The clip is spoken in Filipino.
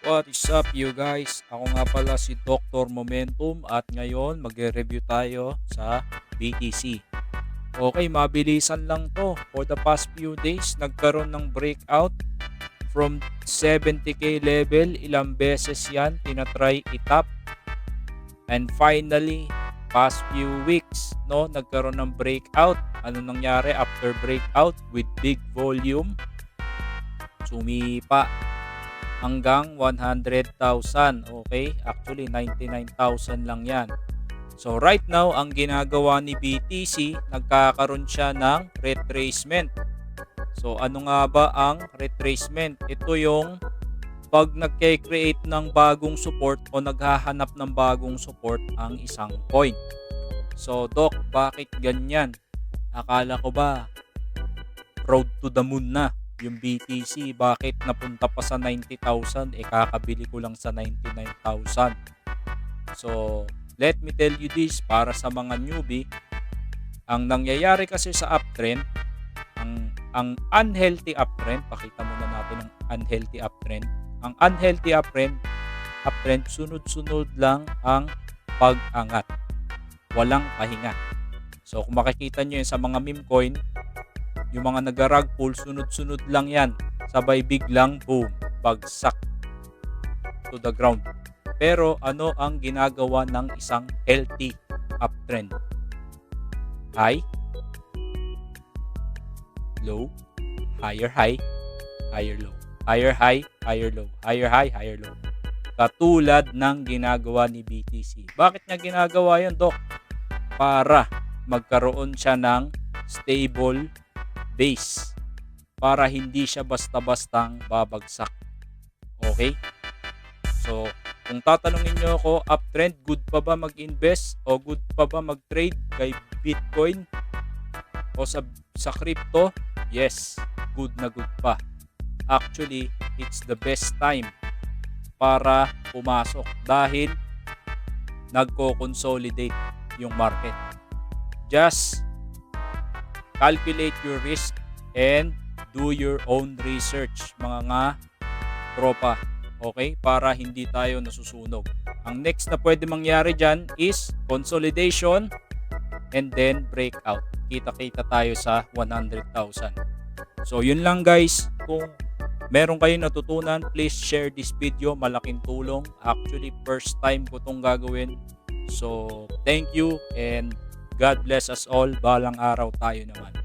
What is up you guys? Ako nga pala si Dr. Momentum at ngayon magre-review tayo sa BTC. Okay, mabilisan lang to. For the past few days, nagkaroon ng breakout from 70k level. Ilang beses yan, tinatry itap. And finally, past few weeks, no, nagkaroon ng breakout. Ano nangyari after breakout with big volume? Sumipa hanggang 100,000. Okay? Actually, 99,000 lang yan. So, right now, ang ginagawa ni BTC, nagkakaroon siya ng retracement. So, ano nga ba ang retracement? Ito yung pag nagke-create ng bagong support o naghahanap ng bagong support ang isang coin. So, Doc, bakit ganyan? Akala ko ba road to the moon na yung BTC? Bakit napunta pa sa 90,000? Eh, kakabili ko lang sa 99,000. So, let me tell you this para sa mga newbie. Ang nangyayari kasi sa uptrend, ang ang unhealthy uptrend, pakita muna natin ang unhealthy uptrend. Ang unhealthy uptrend, uptrend sunod-sunod lang ang pag-angat. Walang pahinga. So kung makikita nyo yun sa mga meme coin, yung mga nag-rug pull, sunod-sunod lang yan. Sabay biglang boom, bagsak to the ground. Pero ano ang ginagawa ng isang healthy uptrend? High, low, higher high, higher low. Higher high, higher low. Higher high, higher low. Katulad ng ginagawa ni BTC. Bakit niya ginagawa yun, Doc? Para magkaroon siya ng stable base. Para hindi siya basta-bastang babagsak. Okay? So, kung tatanungin nyo ako, uptrend, good pa ba mag-invest o good pa ba mag-trade kay Bitcoin o sa, sa crypto? Yes, good na good pa. Actually, it's the best time para pumasok dahil nagko-consolidate yung market. Just calculate your risk and do your own research mga nga tropa. Okay? Para hindi tayo nasusunog. Ang next na pwede mangyari dyan is consolidation and then breakout. Kita-kita tayo sa 100,000. So, yun lang guys. Kung meron kayong natutunan, please share this video. Malaking tulong. Actually, first time ko tong gagawin. So, thank you and God bless us all. Balang araw tayo naman.